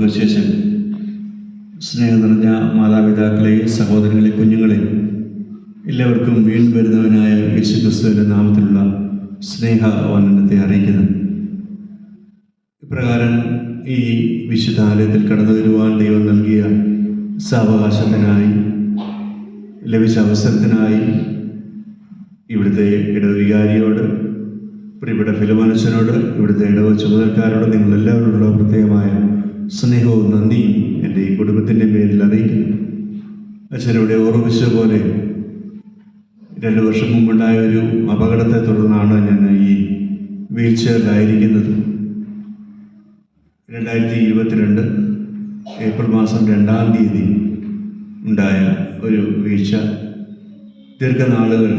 കുശേഷൻ സ്നേഹം നിറഞ്ഞ മാതാപിതാക്കളെ സഹോദരങ്ങളെ കുഞ്ഞുങ്ങളെ എല്ലാവർക്കും വീണ്ടും വരുന്നവനായ യേശു ക്രിസ്തുവിന്റെ നാമത്തിലുള്ള സ്നേഹ വന്ദനത്തെ അറിയിക്കുന്നു. ഇപ്രകാരം ഈ വിശുദ്ധാലയത്തിൽ കടന്നു വരുവാൻ ദൈവം നൽകിയ സാവകാശത്തിനായി ലഭിച്ച അവസരത്തിനായി ഇവിടുത്തെ ഇടവികാരിയോട് പ്രിയപ്പെട്ട ഫിലോമനച്ചനോട് ഇവിടുത്തെ ഇടവ ചുമതലക്കാരോട് നിങ്ങളെല്ലാവരോടുള്ള പ്രത്യേകമായ സ്നേഹവും നന്ദിയും എന്റെ ഈ കുടുംബത്തിന്റെ പേരിൽ അറിയിക്കുന്നു. അച്ഛനവിടെ ഓർമ്മിച്ച പോലെ രണ്ട് വർഷം മുമ്പുണ്ടായ ഒരു അപകടത്തെ തുടർന്നാണ് ഞാൻ ഈ വീൽ ചെയറിലായിരിക്കുന്നത് രണ്ടായിരത്തി ഇരുപത്തിരണ്ട് ഏപ്രിൽ മാസം രണ്ടാം തീയതി ഉണ്ടായ ഒരു വീഴ്ച. ദീർഘനാളുകൾ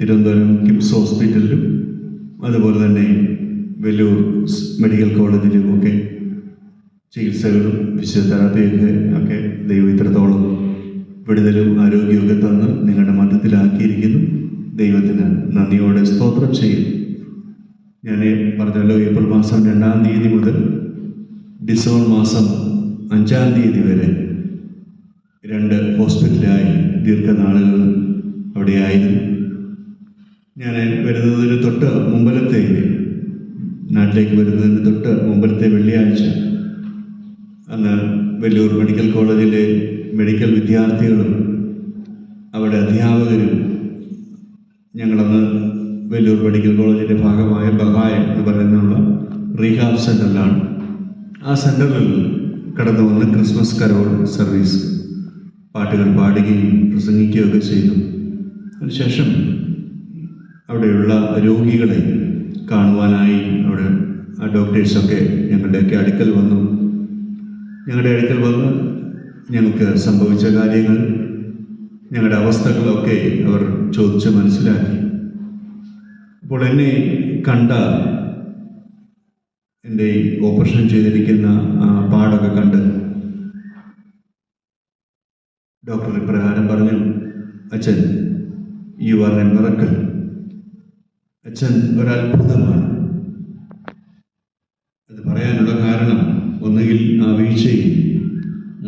തിരുവനന്തപുരം കിംസ് ഹോസ്പിറ്റലിലും അതുപോലെ തന്നെ വെല്ലൂർ മെഡിക്കൽ കോളേജിലും ഒക്കെ ചികിത്സകളും ഫിസിയോതെറാപ്പിയൊക്കെ ഒക്കെ ദൈവം ഇത്രത്തോളം വിടുതലും ആരോഗ്യമൊക്കെ തന്ന് നിങ്ങളുടെ മധ്യത്തിലാക്കിയിരിക്കുന്നു. ദൈവത്തിന് നന്ദിയോടെ സ്തോത്രം ചെയ്യുന്നു ഞാൻ പറഞ്ഞല്ലോ ഏപ്രിൽ മാസം രണ്ടാം തീയതി മുതൽ ഡിസംബർ മാസം അഞ്ചാം തീയതി വരെ രണ്ട് ഹോസ്പിറ്റലായി ദീർഘനാളുകൾ അവിടെയായിരുന്നു. ഞാൻ വരുന്നതിന് തൊട്ട് മുമ്പലത്തെ നാട്ടിലേക്ക് വരുന്നതിന് തൊട്ട് മുമ്പലത്തെ വെള്ളിയാഴ്ച അന്ന് വെല്ലൂർ മെഡിക്കൽ കോളേജിലെ മെഡിക്കൽ വിദ്യാർത്ഥികളും അവിടെ അധ്യാപകരും ഞങ്ങളന്ന് വെല്ലൂർ മെഡിക്കൽ കോളേജിന്റെ ഭാഗമായ ബഹായം എന്ന് പറയുന്നുള്ള റീഹാബ് സെന്ററിലാണ് ആ സെന്ററിൽ കടന്നു വന്ന് ക്രിസ്മസ് കരോൾ സർവീസ് പാട്ടുകൾ പാടുകയും പ്രസംഗിക്കുകയൊക്കെ ചെയ്തു. അതിനുശേഷം അവിടെയുള്ള രോഗികളെ കാണുവാനായി അവിടെ ആ ഡോക്ടേഴ്സൊക്കെ ഞങ്ങളുടെയൊക്കെ അടുക്കൽ വന്നു. ഞങ്ങളുടെ അടുക്കൽ വന്ന് ഞങ്ങൾക്ക് സംഭവിച്ച കാര്യങ്ങൾ ഞങ്ങളുടെ അവസ്ഥകളൊക്കെ അവർ ചോദിച്ച് മനസ്സിലാക്കി. അപ്പോൾ എന്നെ കണ്ട എന്റെ ഓപ്പറേഷൻ ചെയ്തിരിക്കുന്ന ആ പാടൊക്കെ കണ്ട് ഡോക്ടർ ഇപ്രകാരം പറഞ്ഞു അച്ഛൻ യു ആർ എ മിറക്കൽ അച്ഛൻ ഒരത്ഭുതമാണ്. അത് പറയാനുള്ള കാരണം ഒന്നുകിൽ ആ വീഴ്ചയിൽ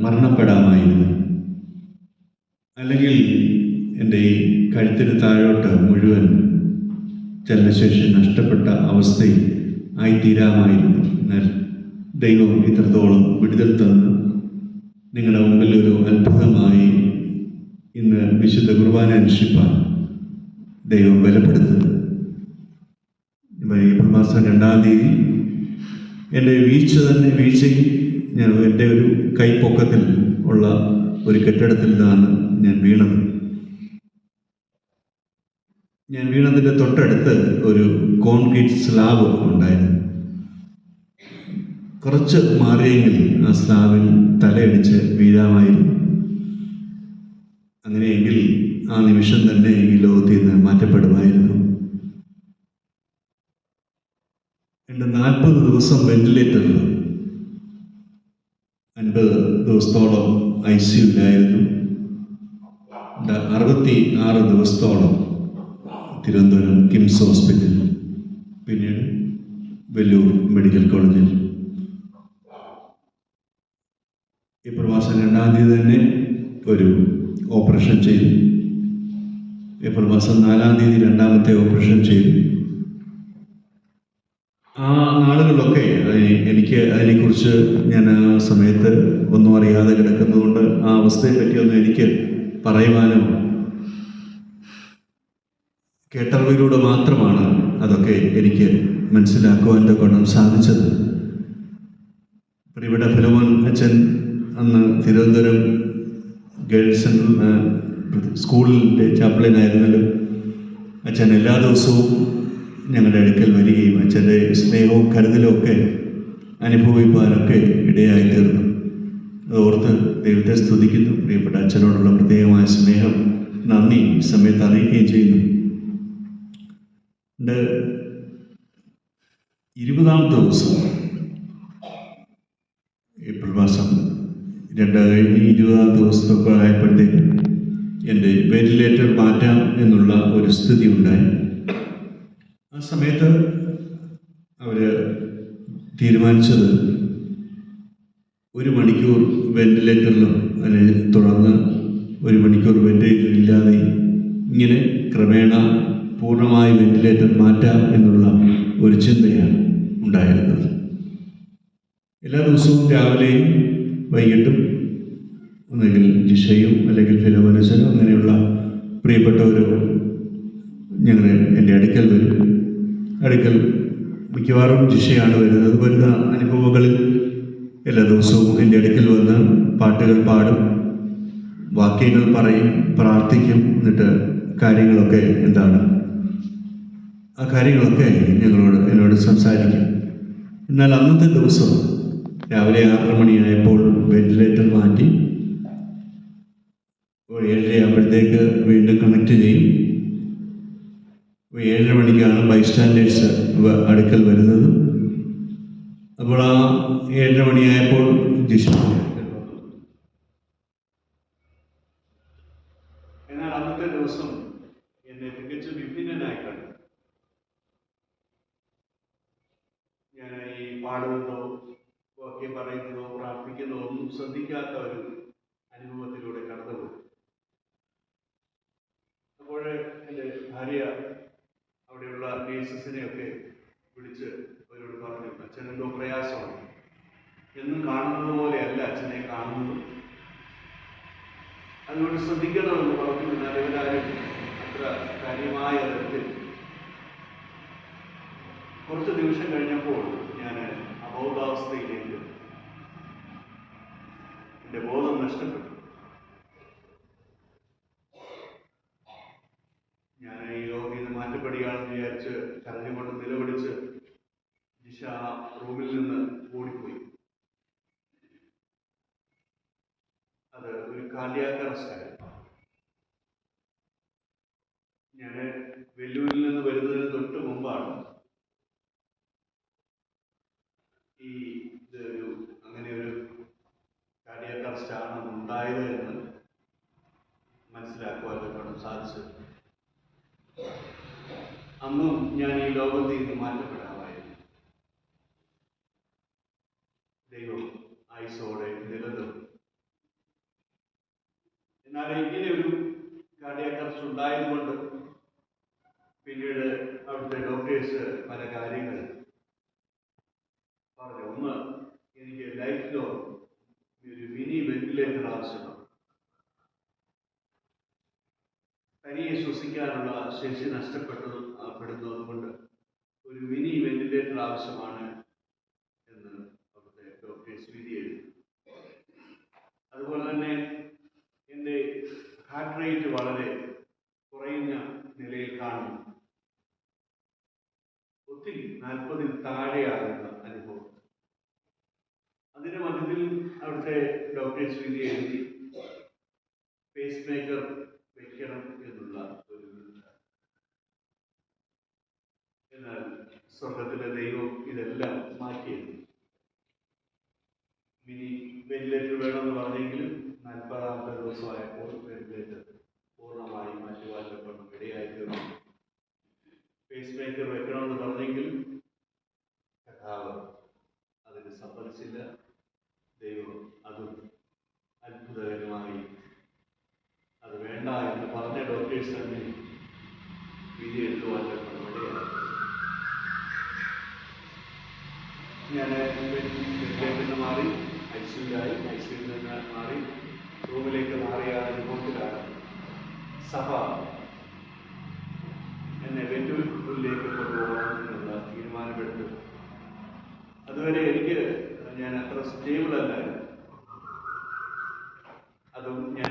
മരണപ്പെടാമായിരുന്നു. അല്ലെങ്കിൽ എന്റെ ഈ കഴുത്തിന് താഴോട്ട് മുഴുവൻ ചലനശേഷി നഷ്ടപ്പെട്ട അവസ്ഥയിൽ ആയിത്തീരാമായിരുന്നു. എന്നാൽ ദൈവം ഇത്രത്തോളം വിടുതൽ തന്ന്. നിങ്ങളുടെ മുമ്പിൽ ഒരു അത്ഭുതമായി ഇന്ന് വിശുദ്ധ കുർബാന അനുഷ്ഠിപ്പാൻ ദൈവം ബലപ്പെടുത്തുന്നു. ഏപ്രിൽ മാസം രണ്ടാം തീയതി എന്റെ വീഴ്ച തന്നെ വീഴ്ചയും ഞാൻ എന്റെ ഒരു കൈപ്പൊക്കത്തിൽ ഉള്ള ഒരു കെട്ടിടത്തിൽ നിന്നാണ് ഞാൻ വീണത്. ഞാൻ വീണതിന്റെ തൊട്ടടുത്ത് ഒരു കോൺക്രീറ്റ് സ്ലാബ് ഉണ്ടായിരുന്നു. കുറച്ച് മാറിയെങ്കിൽ ആ സ്ലാബിൽ തലയടിച്ച് വീഴാമായിരുന്നു. അങ്ങനെയെങ്കിൽ ആ നിമിഷം തന്നെ ഈ ലോകത്തിൽ നിന്ന് മാറ്റപ്പെടുമായിരുന്നു എന്റെ നാൽപ്പത് ദിവസം വെന്റിലേറ്ററിൽ അൻപത് ദിവസത്തോളം ഐ സിയുലായിരുന്നു അറുപത്തി ആറ് ദിവസത്തോളം തിരുവനന്തപുരം കിംസ് ഹോസ്പിറ്റലിൽ പിന്നീട് വെല്ലൂർ മെഡിക്കൽ കോളേജിൽ. ഈ പ്രവാസം രണ്ടാം തീയതി തന്നെ ഒരു ഓപ്പറേഷൻ ചെയ്തു. ഏപ്രിൽ മാസം നാലാം തീയതി രണ്ടാമത്തെ ഓപ്പറേഷൻ ചെയ്തു. ആ നാളുകളിലൊക്കെ എനിക്ക് അതിനെക്കുറിച്ച് ഞാൻ ആ സമയത്ത് ഒന്നും അറിയാതെ കിടക്കുന്നതുകൊണ്ട് ആ അവസ്ഥയെ പറ്റിയൊന്നും എനിക്ക് പറയുവാനോ കേട്ടറിവിലൂടെ മാത്രമാണ് അതൊക്കെ എനിക്ക് മനസ്സിലാക്കുവാൻ ഗുണം സാധിച്ചത്. ഇവിടെ ഫിലോമോൻ അച്ഛൻ അന്ന് തിരുവനന്തപുരം ഗേൾസ് സ്കൂളിന്റെ ചാപ്ലിനായിരുന്നല്ലോ. അച്ഛൻ എല്ലാ ദിവസവും ഞങ്ങളുടെ അടുക്കൽ വരികയും അച്ഛന്റെ സ്നേഹവും കരുതലും ഒക്കെ അനുഭവിപ്പാനൊക്കെ ഇടയായി തീർന്നു ഓർത്ത് ദൈവത്തെ സ്തുതിക്കുന്നു. പ്രിയപ്പെട്ട അച്ഛനോടുള്ള പ്രത്യേകമായ സ്നേഹം നന്ദി സമയത്ത് അറിയിക്കുകയും ചെയ്യുന്നു. ഇരുപതാമത്തെ ദിവസം ഏപ്രിൽ മാസം രണ്ട് കഴിഞ്ഞ് ഇരുപതാം ദിവസത്തൊക്കെ ആയപ്പോഴത്തേക്ക് എന്റെ വെന്റിലേറ്റർ മാറ്റാം എന്നുള്ള ഒരു സ്ഥിതി ഉണ്ടായി. ആ സമയത്ത് അവർ തീരുമാനിച്ചത് ഒരു മണിക്കൂർ വെന്റിലേറ്ററിലും അല്ലെങ്കിൽ തുടർന്ന് ഒരു മണിക്കൂർ വെന്റിലേറ്റർ ഇല്ലാതെ ഇങ്ങനെ ക്രമേണ പൂർണമായി വെന്റിലേറ്റർ മാറ്റാം എന്നുള്ള ഒരു ചിന്തയാണ് ഉണ്ടായിരുന്നത്. എല്ലാ ദിവസവും രാവിലെയും വൈകിട്ടും ഒന്നുകിൽ ജിഷയും അല്ലെങ്കിൽ ഫിലോമനസനും അങ്ങനെയുള്ള പ്രിയപ്പെട്ടവരോ ഞങ്ങൾ എന്റെ അടുക്കൽ വരും. അടുക്കൽ മിക്കവാറും ജിഷയാണ് വരുന്നത്. വരുന്ന അനുഭവങ്ങളിൽ എല്ലാ ദിവസവും എന്റെ അടുക്കൽ വന്ന് പാട്ടുകൾ പാടും വാക്യങ്ങൾ പറയും പ്രാർത്ഥിക്കും എന്നിട്ട് കാര്യങ്ങളൊക്കെ എന്താണ്? ആ കാര്യങ്ങളൊക്കെ ഞങ്ങളോട് എന്നോട് സംസാരിക്കും. എന്നാൽ അന്നത്തെ ദിവസം രാവിലെ ആറര മണിയായപ്പോൾ വെന്റിലേറ്റർ മാറ്റി ഏഴര ആകുമ്പോഴത്തേക്ക് വീണ്ടും കണക്ട് ചെയ്യും. ഏഴര മണിക്കാണ് ബൈസ്റ്റാൻഡേഴ്സ് അടുക്കൽ വരുന്നത്. അപ്പോൾ ആ ഏഴര മണിയായപ്പോൾ ജിഷ എന്നാൽ അന്നത്തെ ദിവസം എന്നെ തികച്ചും വിഭിന്നനായി കണ്ടു. ഞാൻ ഈ പാടുന്നതോ ഒക്കെ പറയുന്നതോ പ്രാർത്ഥിക്കുന്നതോ ഒന്നും ശ്രദ്ധിക്കാത്ത ഒരു അനുഭവത്തിലൂടെ കടന്നുപോയി അപ്പോൾ എന്റെ ഭാര്യ അവിടെയുള്ള നേഴ്സസിനെയൊക്കെ വിളിച്ച് അവരോട് പറഞ്ഞു അച്ഛനെന്തോ പ്രയാസമാണ്. എന്നും കാണുന്നത് പോലെയല്ല അച്ഛനെ കാണുന്നത്. അതുകൊണ്ട് ശ്രദ്ധിക്കണമെന്ന് പറഞ്ഞു ഇവരാരും അത്ര കാര്യമായ തരത്തിൽ. കുറച്ച് നിമിഷം കഴിഞ്ഞപ്പോൾ ഞാൻ അബോധാവസ്ഥയിലേക്ക് എന്റെ ബോധം നഷ്ടപ്പെട്ടു ഞാൻ ഈ രോഗിയിൽ നിന്ന് മാറ്റപ്പെടുകയാണെന്ന് വിചാരിച്ച് കരഞ്ഞുകൊണ്ട് നിലവിളിച്ച് ദിശ ആ റൂമിൽ നിന്ന് ഓടിപ്പോയി അത് ഒരു കാർഡിയാക് അറസ്റ്റായിരുന്നു ഞാൻ വെല്ലൂരിൽ നിന്ന് വരുന്നതിന് തൊട്ട് മുമ്പാണ് ഈ ഇതൊരു അങ്ങനെ ഒരു കാർഡിയാക് അറസ്റ്റ് ആണ് ഉണ്ടായത് എന്ന് മനസ്സിലാക്കുവാൻ പണം സാധിച്ചത് അന്നും ഞാൻ ഈ ലോകത്തിൽ നിന്ന് മാറ്റപ്പെടാമായിരുന്നു. ദൈവം ആയുസോടെ നിലനിർത്തും. എന്നാൽ ഇങ്ങനെ ഒരു കാർഡിയാക്കർസ് ഉണ്ടായതുകൊണ്ട് പിന്നീട് അവിടുത്തെ ഡോക്ടേഴ്സ് പല കാര്യങ്ങൾ പറഞ്ഞു. ഒന്ന് എനിക്ക് ലൈഫ് ലോങ് ഒരു മിനി വെന്റിലേറ്റർ ആവശ്യമാണ്. തനിയെ ശ്വസിക്കാനുള്ള ശേഷി നഷ്ടപ്പെട്ടു ആ, പെടുന്നത് കൊണ്ട് ഒരു മിനി വെന്റിലേറ്റർ ആവശ്യമാണ് എന്ന് അവിടുത്തെ ഡോക്ടേഴ്സ് വിധി എഴുതി അതുപോലെ തന്നെ എന്റെ ഹാർട്ട് റേറ്റ് വളരെ കുറയുന്ന നിലയിൽ കാണുന്നു. ഒത്തിരി നാൽപ്പതിൽ താഴെയാകുന്ന അനുഭവം. അതിന് മധ്യത്തിൽ അവിടുത്തെ ഡോക്ടേഴ്സ് വിധി എഴുതി പേസ് മേക്കർ വെക്കണം എന്നുള്ള ഒരു എന്നാൽ സ്വർഗത്തിലെ ദൈവം ഇതെല്ലാം മാറ്റിയിരുന്നു മിനി വെന്റിലേറ്റർ വേണമെന്ന് പറഞ്ഞെങ്കിലും നാൽപ്പതാമത്തെ ദിവസമായപ്പോൾ വെന്റിലേറ്റർ പൂർണമായി മാറ്റുവാറ്റപ്പെടണം ഇടയായിത്തീർന്നു പേസ് മേക്കർ വെക്കണമെന്ന് പറഞ്ഞെങ്കിൽ കഥാവ് അതിന് സമ്മതിച്ചില്ല. ദൈവം അതും അത്ഭുതകരമായി അത് വേണ്ട എന്ന് പറഞ്ഞ ഡോക്ടേഴ്സ് തന്നെ വിധി ഇടയായി ഞാൻ നിന്ന് മാറി ഐ സിയിലായി ഐ സിയിൽ നിന്ന് മാറി റൂമിലേക്ക് മാറിയ അനുഭവത്തിലാണ് സഭ എന്നെ ഫുഡിലേക്ക് കൊണ്ടുപോകാമെന്നുള്ള തീരുമാനമെടുത്തു. അതുവരെ എനിക്ക് ഞാൻ അത്ര സ്റ്റേബിൾ അല്ലായിരുന്നു. അതും ഞാൻ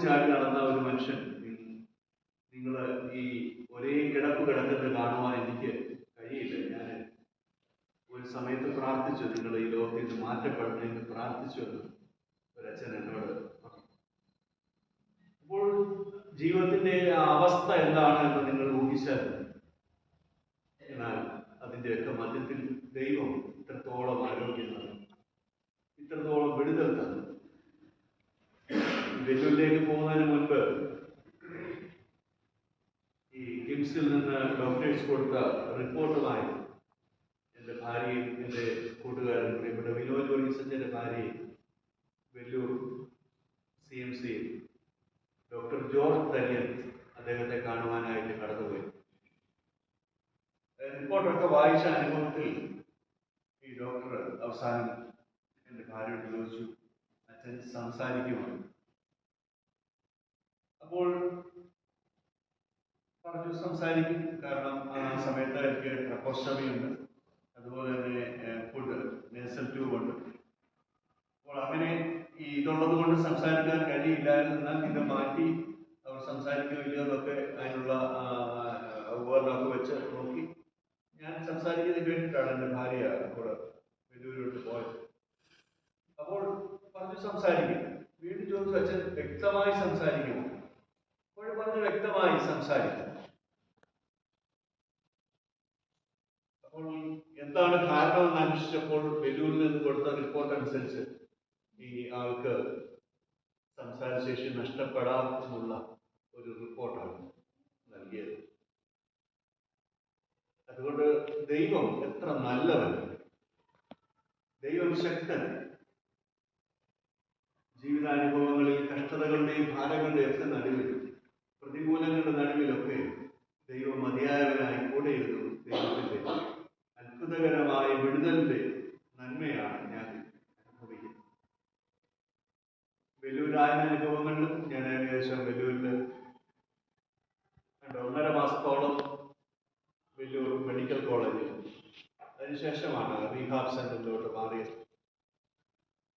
ചാടി നടന്ന ഒരു മനുഷ്യൻ. നിങ്ങൾ ഈ ഒരേ കിടപ്പ് കിടക്കുന്നത് കാണുവാൻ എനിക്ക് കഴിയില്ല. ഞാൻ ഒരു സമയത്ത് പ്രാർത്ഥിച്ചു. നിങ്ങൾ ഈ ലോകത്തിൽ നിന്ന് മാറ്റപ്പെടണമെന്ന് പ്രാർത്ഥിച്ചു ഡോക്ടേഴ്സ് കൊടുത്ത റിപ്പോർട്ടുമായി എന്റെ ഭാര്യയും എന്റെ കൂട്ടുകാരൻ പ്രിയപ്പെട്ട വിനോദ് വർഗീസച്ചന്റെ ഭാര്യയും Vellore C M C doctor George Thaniyan അദ്ദേഹത്തെ കാണുവാനായിട്ട് കടന്നുപോയി. റിപ്പോർട്ടൊക്കെ വായിച്ച അനുഭവത്തിൽ ഈ ഡോക്ടർ അവസാനം എന്റെ ഭാര്യയോട് ചോദിച്ചു അച്ഛൻ സംസാരിക്കുവാണ് അപ്പോൾ പറഞ്ഞു സംസാരിക്കും. കാരണം ആ സമയത്ത് എനിക്ക് ട്രപ്പോസ്റ്റമി ഉണ്ട് അതുപോലെ തന്നെ ഫുഡ് നേസൽ ട്യൂബ് ഉണ്ട്. അപ്പോൾ അവനെ ഈ ഇതുള്ളത് കൊണ്ട് സംസാരിക്കാൻ കഴിയില്ലായിരുന്നു എന്നാൽ ഇത് മാറ്റി അവർ സംസാരിക്കുന്നില്ല എന്നൊക്കെ അതിനുള്ള ഉപകരണമൊക്കെ വെച്ച് നോക്കി. ഞാൻ സംസാരിക്കുന്നതിന് വേണ്ടിയിട്ടാണ് എന്റെ ഭാര്യ കൂടെ വെല്ലൂരിലോട്ട് പോയത്. അപ്പോൾ പറഞ്ഞു സംസാരിക്കും. വീണ്ടും ചോദിച്ചു അച്ഛൻ വ്യക്തമായി സംസാരിക്കുമോ? അപ്പോൾ പറഞ്ഞു വ്യക്തമായി സംസാരിക്കും. അപ്പോൾ എന്താണ് കാരണമെന്ന് അന്വേഷിച്ചപ്പോൾ ബലൂരിൽ നിന്ന് കൊടുത്ത റിപ്പോർട്ട് അനുസരിച്ച് ഈ ആൾക്ക് സംസാരശേഷി നഷ്ടപ്പെടാം എന്നുള്ള ഒരു റിപ്പോർട്ടാണ് നൽകിയത്. അതുകൊണ്ട് ദൈവം എത്ര നല്ലവൻ. ദൈവം ശക്തൻ. ജീവിതാനുഭവങ്ങളിൽ കഷ്ടതകളുടെയും ഭാരങ്ങളുടെയും ഒക്കെ നടുവിൽ പ്രതികൂലങ്ങളുടെ നടുവിലൊക്കെ ദൈവം മതിയായവനായി കൂടെ ഇരുന്നു ദൈവത്തിന്റെ അത്ഭുതകരമായ വിടുതലിന്റെ നന്മയാണ് ഞാൻ അനുഭവിക്കുന്നത് വെല്ലൂരായ അനുഭവങ്ങളിലും ഞാൻ ഏകദേശം വെല്ലൂരിൽ രണ്ട് ഒന്നര മാസത്തോളം വെല്ലൂർ മെഡിക്കൽ കോളേജിൽ അതിനുശേഷമാണ് റീഹാബ് സെന്ററിലോട്ട് മാറിയത്.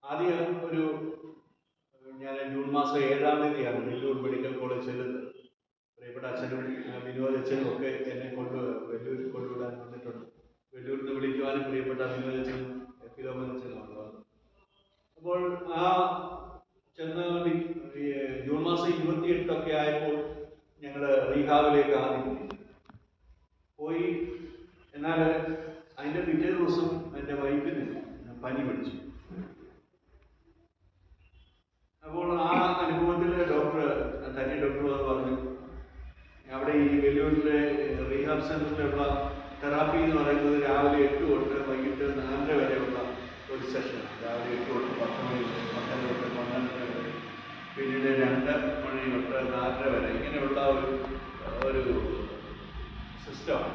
ആദ്യം ഒരു ഞാൻ ജൂൺ മാസം ഏഴാം തീയതിയാണ് വെല്ലൂർ മെഡിക്കൽ കോളേജ് ചെല്ലുന്നത്. പ്രിയപ്പെട്ട അച്ഛനും വിനോദ് അച്ഛനും ഒക്കെ എന്നെ കൊണ്ട് വെല്ലൂരിൽ കൊണ്ടുവിടാൻ വന്നിട്ടുണ്ട്. വെല്ലൂരിൽ നിന്ന് വിളിക്കുവാനും പ്രിയപ്പെട്ട വിനോദ് അച്ഛനും അപ്പോൾ ആ ചെന്ന് ജൂൺ മാസം ഇരുപത്തിയെട്ടൊക്കെ ആയപ്പോൾ ഞങ്ങൾ റീഹാബിലേക്ക് ആദ്യം പോയി. എന്നാൽ അതിന്റെ പിറ്റേ ദിവസം എന്റെ വൈഫിന് പനി പിടിച്ചു. അപ്പോൾ ആ അനുഭവത്തിൽ ഡോക്ടർ തന്നെ ഡോക്ടർ വന്ന് പറഞ്ഞു അവിടെ ഈ വെല്ലൂരിലെ റീഹാബ് സെന്ററിലുള്ള തെറാപ്പി എന്ന് പറയുന്നത് രാവിലെ എട്ട് തൊട്ട് വൈകിട്ട് നാലര വരെയുള്ള ഒരു സെഷനാണ്. രാവിലെ എട്ട് തൊട്ട് പത്ത് മണി പത്തര തൊട്ട് പന്ത്രണ്ടര വരെ പിന്നീട് രണ്ട് മണി തൊട്ട് നാലര വരെ ഇങ്ങനെയുള്ള ഒരു ഒരു സിസ്റ്റമാണ്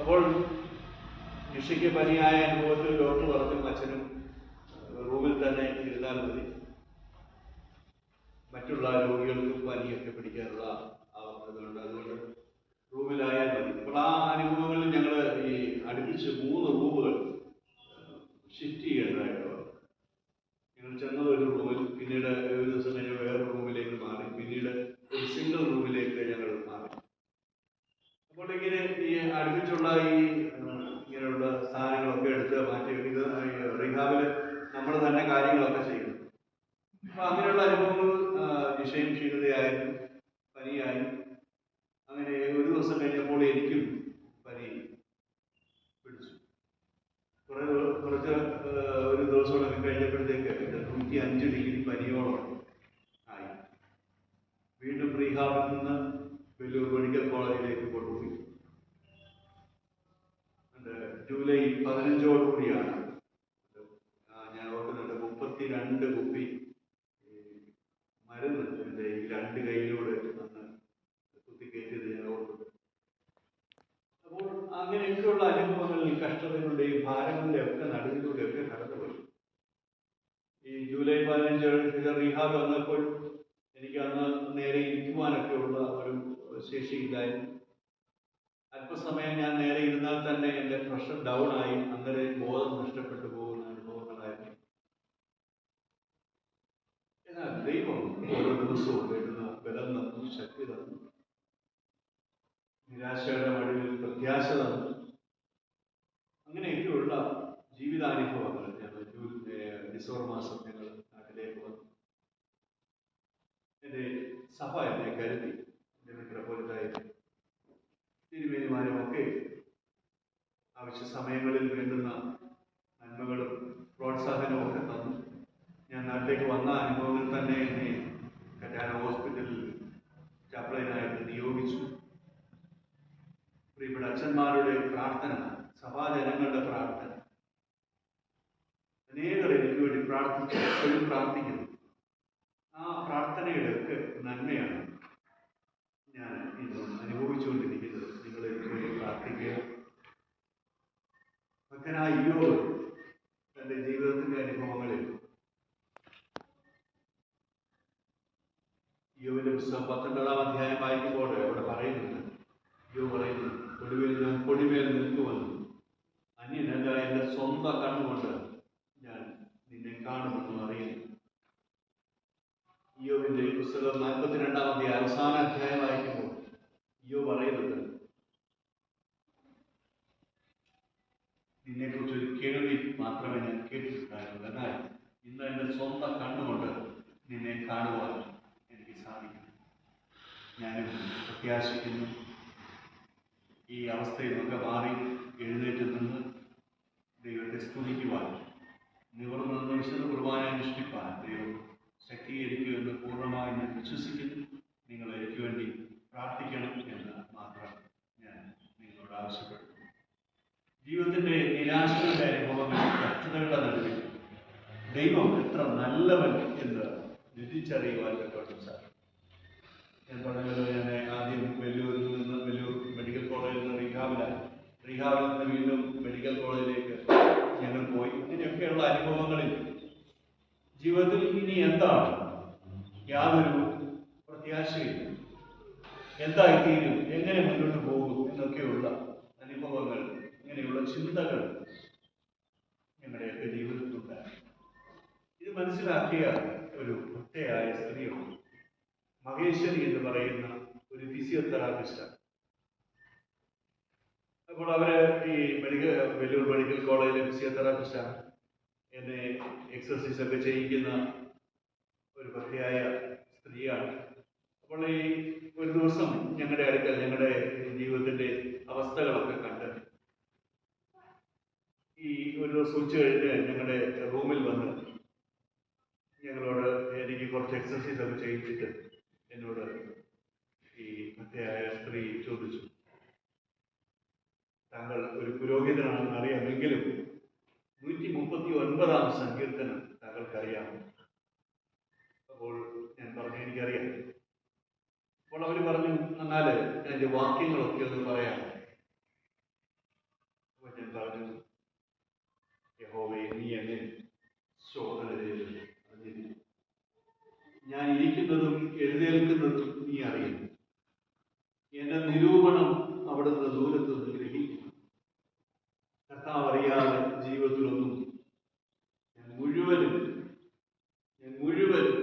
അപ്പോൾ നിഷയ്ക്ക് പനിയായ അനുഭവത്തിൽ ഡോക്ടർ പറഞ്ഞു അച്ഛനും റൂമിൽ തന്നെ ഇരുന്നാൽ മതി. മറ്റുള്ള രോഗികൾക്കും പനിയൊക്കെ പിടിക്കാനുള്ള ആ ഇതുണ്ട് അതുകൊണ്ട് റൂമിലായാൽ മതി. അപ്പോൾ ആ അനുഭവങ്ങളിൽ ഞങ്ങൾ ഈ അടുപ്പിച്ച് മൂന്ന് റൂമുകൾ ഷിഫ്റ്റ് ചെയ്യേണ്ടതായിട്ട് വന്നു ഞങ്ങൾ ചെന്നത് ഒരു റൂമിൽ പിന്നീട് ഒരു ദിവസം കഴിഞ്ഞ് വേറെ റൂമിലേക്ക് മാറി പിന്നീട് ഒരു സിംഗിൾ റൂമിലേക്ക് ഞങ്ങൾ മാറി അപ്പോൾ ഇങ്ങനെ ഈ അടുപ്പിച്ചുള്ള ഈ ഉം, ഇങ്ങനെയുള്ള സാധനങ്ങളൊക്കെ എടുത്ത് മാറ്റി ഇത് റിഹാബിൽ നമ്മൾ തന്നെ കാര്യങ്ങളൊക്കെ ചെയ്യുന്നു അപ്പൊ അങ്ങനെയുള്ള അനുഭവങ്ങൾ ആ, വിഷയം ക്ഷീണതയായിരുന്നു പനിയായി അങ്ങനെ ഒരു ദിവസം കഴിഞ്ഞപ്പോൾ എനിക്കും പനി പിടിച്ചു കുറെ ദിവ- കുറച്ച് ആ, ഒരു ദിവസം കൂടെ കഴിഞ്ഞപ്പോഴത്തേക്ക് നൂറ്റി അഞ്ച് ഡിഗ്രി പനിയോളം ആയി വീണ്ടും റീഹാബിൽ നിന്ന് വെല്ലൂർ മെഡിക്കൽ കോളേജിലേക്ക് കൊണ്ടുപോയി. ജൂലൈ പതിനഞ്ചോടുകൂടിയാണ് കൂടിയാണ്. ഞാൻ ഓർക്കുന്നുണ്ട് മുപ്പത്തി രണ്ട് കുപ്പി മരുന്ന് എന്റെ ഈ രണ്ട് കൈയിലൂടെ അന്ന് കുത്തിക്കയറ്റിയത് ഞാൻ ഓർക്കുന്നുണ്ട്. അപ്പോൾ അങ്ങനെയൊക്കെയുള്ള അനുഭവങ്ങളിൽ കഷ്ടതകളുടെയും ഭാരങ്ങളുടെയും ഒക്കെ നടുവിലൂടെയൊക്കെ കടന്നുപോയി ഈ ജൂലൈ പതിനഞ്ച് റീഹാബ് വന്നപ്പോൾ എനിക്ക് അന്ന് നേരെ ഇരിക്കുവാനൊക്കെ ഉള്ള ശേഷിയില്ലായിരുന്നു അല്പസമയം ഞാൻ നേരെ ഇരുന്നാൽ തന്നെ എന്റെ പ്രഷർ ഡൗൺ ആയി. അന്നേരം ബോധം നഷ്ടപ്പെട്ടു പോകുന്ന അനുഭവങ്ങളായിരുന്നു. എന്നാൽ ദൈവം ഓരോ ദിവസവും വരുന്ന ബലം തന്നു ശക്തി തന്നു. നിരാശയുടെ മടിയിൽ പ്രത്യാശ തന്നു. അങ്ങനെയൊക്കെയുള്ള ജീവിതാനുഭവങ്ങൾ ഞങ്ങൾ ഡിസംബർ മാസം ഞങ്ങൾ നാട്ടിലേക്ക് വന്നു. എന്റെ സഭ എന്നെ കരുതി. തിരുമേനിമാരുമൊക്കെ ആവശ്യ സമയങ്ങളിൽ വേണ്ടുന്ന നന്മകളും പ്രോത്സാഹനവും ഒക്കെ തന്നു. ഞാൻ നാട്ടിലേക്ക് വന്ന അനുഭവങ്ങൾ തന്നെ എന്നെ കറ്റാന ഹോസ്പിറ്റലിൽ ചാപ്ലൈനായിട്ട് നിയോഗിച്ചു. പ്രിയപ്പെട്ട അച്ഛന്മാരുടെ പ്രാർത്ഥന സഭാജനങ്ങളുടെ പ്രാർത്ഥന. അനേകർ എനിക്ക് വേണ്ടി പ്രാർത്ഥിച്ചു എപ്പോഴും പ്രാർത്ഥിക്കുന്നു. ആ പ്രാർത്ഥനയുടെ ഒക്കെ നന്മയാണ് ഞാൻ ഇന്ന് അനുഭവിച്ചുകൊണ്ടിരിക്കുന്നത് നിങ്ങൾ എനിക്ക് വേണ്ടി പ്രാർത്ഥിക്കുക ഭക്തനായ അയ്യോ എന്റെ ജീവിതത്തിന്റെ അനുഭവങ്ങളിൽ. യോവിന്റെ പുസ്തകം പത്തൊൻപതാം അധ്യായം വായിക്കുമ്പോൾ അവിടെ പറയുന്നുണ്ട്. യോ പറയുന്നു കൊടിമേൽ ഞാൻ പൊടിമേൽ നിൽക്കുമെന്ന് അന്യനല്ല എന്റെ സ്വന്തം കണ്ണുകൊണ്ട് ഞാൻ നിന്നെ കാണുമെന്നും അറിയുന്നു. യോവിന്റെ പുസ്തകം നാൽപ്പത്തിരണ്ടാം അധ്യായം അവസാന അധ്യായം വായിക്കുമ്പോൾ യോ പറയുന്നുണ്ട് നിന്നെക്കുറിച്ച് ഒരു കേൾവി മാത്രമേ ഞാൻ കേട്ടിട്ടുണ്ടായിരുന്നു എന്നാൽ ഇന്ന് എന്റെ സ്വന്തം കണ്ണുകൊണ്ട് നിന്നെ കാണുവാൻ എനിക്ക് സാധിക്കും ഞാൻ പ്രത്യാശിക്കുന്നു. ഈ അവസ്ഥയിൽ നിന്നൊക്കെ മാറി എഴുന്നേറ്റ് നിന്ന് ദൈവത്തെ സ്തുതിക്കുവാൻ നിവർന്നു നിന്ന് വിശുദ്ധ കുർബാന അനുഷ്ഠിപ്പാൻ ദൈവം ശക്തീകരിക്കുമെന്ന് പൂർണമായി ഞാൻ വിശ്വസിക്കുന്നു നിങ്ങൾ എനിക്ക് വേണ്ടി പ്രാർത്ഥിക്കണം എന്ന് മാത്രം ഞാൻ നിങ്ങളോട് ആവശ്യപ്പെടുന്നു ജീവിതത്തിന്റെ നിരാശകളുടെ അനുഭവങ്ങൾ കഷ്ടതകളുടെ നടുവിൽ ദൈവം എത്ര നല്ലവൻ എന്ന് വിധിച്ചറിയുവാൻ പറ്റും സാർ. ഞാൻ പറഞ്ഞല്ലോ ഞാൻ ആദ്യം വെല്ലൂരിൽ നിന്ന് വെല്ലൂർ മെഡിക്കൽ കോളേജിൽ നിന്ന് റീഹാബിലാണ് റീഹാബിൽ നിന്ന് വീണ്ടും മെഡിക്കൽ കോളേജിലേക്ക് ഞങ്ങൾ പോയി. ഇങ്ങനെയൊക്കെയുള്ള അനുഭവങ്ങളിൽ ജീവിതത്തിൽ ഇനി എന്താണ്? യാതൊരു പ്രത്യാശയില്ല. എന്തായിത്തീരും? എങ്ങനെ മുന്നോട്ട് പോകും? എന്നൊക്കെയുള്ള അനുഭവങ്ങൾ ഇങ്ങനെയുള്ള ചിന്തകൾ ഞങ്ങളുടെയൊക്കെ ജീവിതത്തിലുണ്ടായി ഇത് മനസ്സിലാക്കിയ ഒരു ഭക്തയായ സ്ത്രീയുണ്ട് മഹേശ്വരി എന്ന് പറയുന്ന ഒരു ഫിസിയോതെറാപ്പിസ്റ്റാണ് അപ്പോൾ അവർ ഈ മെഡിക്കൽ വെല്ലൂർ മെഡിക്കൽ കോളേജിലെ ഫിസിയോതെറാപ്പിസ്റ്റാണ്. എന്നെ എക്സസൈസ് ഒക്കെ ചെയ്യിക്കുന്ന ഒരു ഭക്തിയായ സ്ത്രീയാണ്. അപ്പോൾ ഈ ഒരു ദിവസം ഞങ്ങളുടെ അടുക്കൽ ഞങ്ങളുടെ ജീവിതത്തിന്റെ അവസ്ഥകളൊക്കെ കണ്ട് ഈ ഒരു ദിവസം കഴിഞ്ഞ് ഞങ്ങളുടെ റൂമിൽ വന്ന് ഞങ്ങളോട് എനിക്ക് കുറച്ച് എക്സസൈസ് ഒക്കെ ചെയ്യിച്ചിട്ട് എന്നോട് ഈ മറ്റേയായ സ്ത്രീ ചോദിച്ചു. താങ്കൾ ഒരു പുരോഹിതനാണെന്ന് അറിയാമെങ്കിലും നൂറ്റി മുപ്പത്തി ഒൻപതാം സങ്കീർത്തനം താങ്കൾക്കറിയാം. അപ്പോൾ ഞാൻ പറഞ്ഞു എനിക്കറിയാം. അപ്പോൾ അവർ പറഞ്ഞു എന്നാൽ അതിന്റെ വാക്യങ്ങളൊക്കെ ഒന്ന് പറയാം അപ്പോൾ ഞാൻ പറഞ്ഞു യഹോവേ നീ എന്നെ ശോധന. ഞാൻ ഇരിക്കുന്നതും എഴുന്നേൽക്കുന്നതും നീ അറിയുന്നു. എന്റെ നിരൂപണം അവിടുന്ന് ദൂരത്ത് നിന്ന് ഗ്രഹിക്കുന്നു. കർത്താവ് അറിയാതെ ജീവിതത്തിലൊന്നും ഞാൻ മുഴുവനും ഞാൻ മുഴുവനും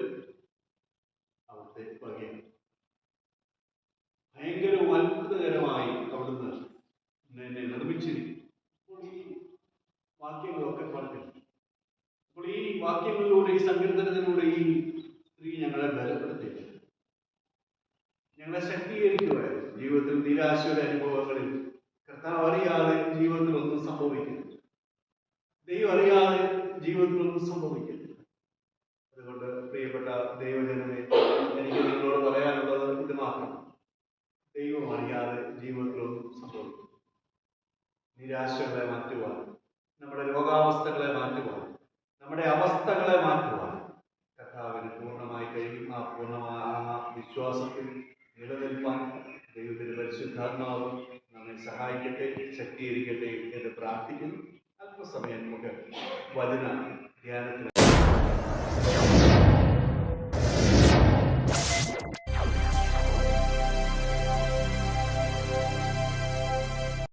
അവിടുത്തെ വകയാണ് ഭയങ്കര അത്ഭുതകരമായി അവിടുന്ന് എന്നെ നിർമ്മിച്ചിരിക്കും അപ്പോൾ ഈ വാക്യങ്ങളൊക്കെ പറഞ്ഞു അപ്പോൾ ഈ വാക്യങ്ങളിലൂടെ ഈ സങ്കീർത്തനത്തിലൂടെ ഈ സ്ത്രീ ഞങ്ങളെ ബലപ്പെടുത്തി ഞങ്ങളെ ശക്തീകരിക്കുവായിരുന്നു ജീവിതത്തിൽ നിരാശയുടെ അനുഭവങ്ങളിൽ കർത്താവ് അറിയാതെ ജീവിതത്തിൽ ഒന്നും സംഭവിക്കുന്നു ദൈവം അറിയാതെ ജീവിതത്തിൽ ഒന്നും സംഭവിക്കുന്നു അതുകൊണ്ട് പ്രിയപ്പെട്ട ദൈവജനമേ എനിക്ക് നിങ്ങളോട് പറയാനുള്ളത് ഇത് മാത്രം. ദൈവം അറിയാതെ ജീവിതത്തിലൊന്നും സംഭവിക്കും നിരാശകളെ മാറ്റുവാൻ